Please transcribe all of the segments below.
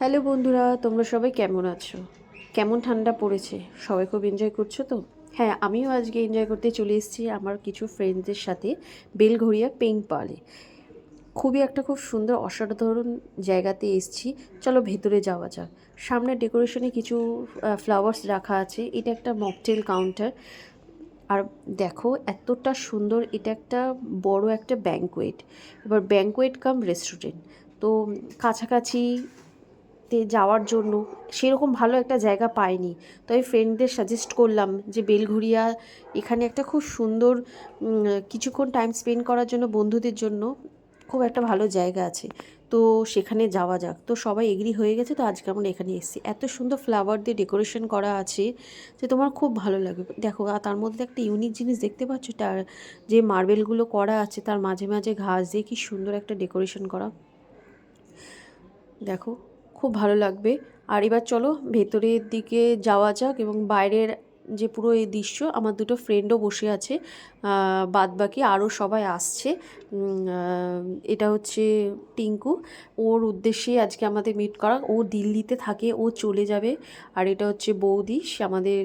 Hello বন্ধুরা, তোমরা সবাই কেমন আছো? কেমন ঠান্ডা পড়েছে? সবাই খুব এনজয় করছ তো? হ্যাঁ আমিও আজকে এনজয় করতে চলে এসেছি আমার কিছু ফ্রেন্ডসদের সাথে বেলঘড়িয়া পেইন্ট পার্লে খুবই একটা খুব সুন্দর, অসাধারণ জায়গাতে এসছি। চলো ভেতরে যাওয়া যাক। সামনে ডেকোরেশনে কিছু ফ্লাওয়ার্স রাখা আছে। এটা একটা মকটেল কাউন্টার আর দেখো, এতটা সুন্দর, এটা একটা বড় একটা ব্যাঙ্কোয়েট এবার ব্যাঙ্কোয়েট কাম রেস্টুরেন্ট তো, কাছাকাছি তে যাওয়ার জন্য সেরকম ভালো একটা জায়গা পাইনি। তাই ফ্রেন্ডদের সাজেস্ট করলাম যে বেলঘুরিয়া এখানে একটা খুব সুন্দর কিছুক্ষণ টাইম স্পেন্ড করার জন্য বন্ধুদের জন্য খুব একটা ভালো জায়গা আছে। তো সেখানে যাওয়া যাক। তো সবাই এগ্রি হয়ে গেছে, তো আজকে আমরা এখানে এসেছি। এত সুন্দর ফ্লাওয়ার দিয়ে ডেকোরেশন করা আছে যে তোমার খুব ভালো লাগবে। দেখো, আর তার মধ্যে একটা ইউনিক জিনিস দেখতে পাচ্ছ? তার যে মার্বেলগুলো করা আছে, তার মাঝে মাঝে ঘাস দিয়ে কি সুন্দর একটা ডেকোরেশন করা। দেখো খুব ভালো লাগবে। আর এবার চলো ভেতরের দিকে যাওয়া যাক এবং বাইরের যে পুরো এই দৃশ্য, আমার দুটো ফ্রেন্ডও বসে আছে। বাদ বাকি আরও সবাই আসছে। এটা হচ্ছে টিঙ্কু। ওর উদ্দেশ্যে আজকে আমাদের মিট করা। ও দিল্লিতে থাকে, ও চলে যাবে। আর এটা হচ্ছে বৌদি। সে আমাদের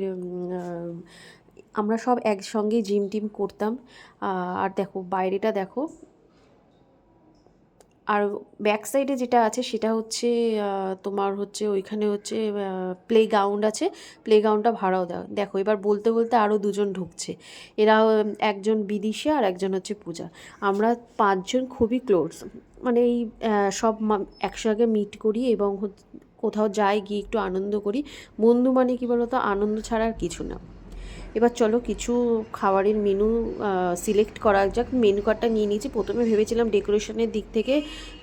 আমরা সব একসঙ্গে জিম টিম করতাম আর দেখো, বাইরেটা দেখো। আর ব্যাক সাইডে যেটা আছে সেটা হচ্ছে তোমার হচ্ছে ওইখানে হচ্ছে প্লে গ্রাউন্ড আছে। প্লে গ্রাউন্ডটা ভাড়াও দেওয়া। দেখো, এবার বলতে বলতে আরও দুজন ঢুকছে। এরা একজন বিদিশা আর একজন হচ্ছে পূজা। আমরা পাঁচজন খুবই ক্লোজ মানে এই সব একসঙ্গে মিট করি এবং কোথাও যাই গিয়ে একটু আনন্দ করি। বন্ধু মানে কী বলতো? আনন্দ ছাড়া আর কিছু না। এবার চলো কিছু খাবারের মেনু সিলেক্ট করা যাক। মেনু কার্ডটা নিয়ে নিয়েছি। প্রথমে ভেবেছিলাম ডেকোরেশনের দিক থেকে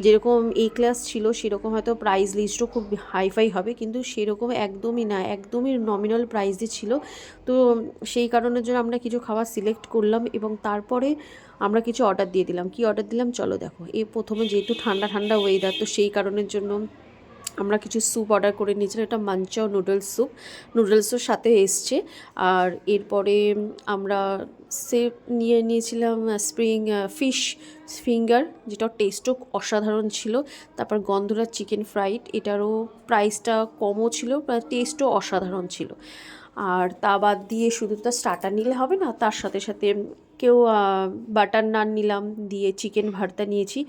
যেরকম এ ক্লাস ছিল, সেরকম হয়তো প্রাইস লিস্টও খুব হাইফাই হবে, কিন্তু সেরকম একদমই না, একদমই নমিনাল প্রাইসই ছিল। তো সেই কারণের জন্য আমরা কিছু খাবার সিলেক্ট করলাম এবং তারপরে আমরা কিছু অর্ডার দিয়ে দিলাম। কি অর্ডার দিলাম? চলো দেখো। এই প্রথমে যেহেতু ঠান্ডা ঠান্ডা ওয়েদার তো সেই কারণের জন্য আমরা কিছু স্যুপ অর্ডার করে নিয়েছিলাম, এটা মাঞ্চাও নুডলস স্যুপ নুডলসের সাথে এসছে। আর এরপরে আমরা সে নিয়ে নিয়েছিলাম স্প্রিং ফিশ ফিঙ্গার যেটা টেস্টও অসাধারণ ছিল। তারপর গন্ধরাজ চিকেন ফ্রাইড এটারও প্রাইসটা কমও ছিল টেস্টও অসাধারণ ছিল। আর তা বাদ দিয়ে শুধু তো স্টার্টার নিলে হবে না, তার সাথে সাথে কেউ বাটার নান নিলাম, দিয়ে চিকেন ভর্তা নিয়েছি।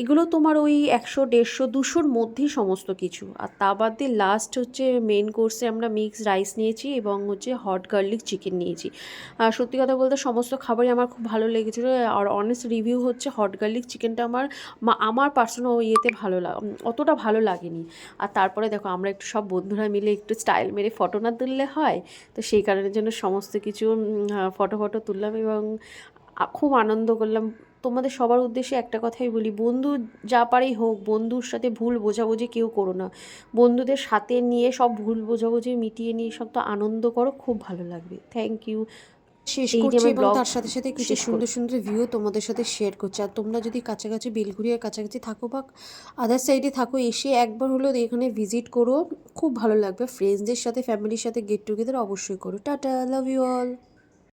এগুলো তোমার ওই একশো, দেড়শো, দুশোর মধ্যেই সমস্ত কিছু। আর তা বাদ লাস্ট হচ্ছে মেন কোর্সে আমরা মিক্স রাইস নিয়েছি এবং হচ্ছে হট গার্লিক চিকেন নিয়েছি। আর সত্যি কথা বলতে সমস্ত খাবারই আমার খুব ভালো লেগেছিলো। আর অনেস্ট রিভিউ হচ্ছে হট গার্লিক চিকেনটা আমার আমার পার্সোনাল ইয়েতে ভালো লাগ অতটা ভালো লাগেনি। আর তারপরে দেখো আমরা একটু সব বন্ধুরা মিলে একটু স্টাইল মেরে ফটো না তুললে হয়, তো সেই কারণের জন্য সমস্ত কিছু ফটো ফটো তুললাম এবং খুব আনন্দ করলাম। তোমাদের সবার উদ্দেশ্যে একটা কথাই বলি বন্ধু যা পারেই হোক বন্ধুর সাথে ভুল বোঝাবুঝি কেউ করো না। বন্ধুদের সাথে নিয়ে সব ভুল বোঝাবুঝি মিটিয়ে নিয়ে সব তো আনন্দ করো খুব ভালো লাগবে। থ্যাংক ইউ শেষ করছি এবং তার সাথে সাথে কিছু সুন্দর সুন্দর ভিউ তোমাদের সাথে শেয়ার করছি। আর তোমরা যদি কাছাকাছি বেলঘুরিয়ার কাছাকাছি থাকো বা আদার সাইডে থাকো এসে একবার হলেও এখানে ভিজিট করো। খুব ভালো লাগবে। ফ্রেন্ডসদের সাথে ফ্যামিলির সাথে গেট টুগেদার অবশ্যই করো। Tata love you all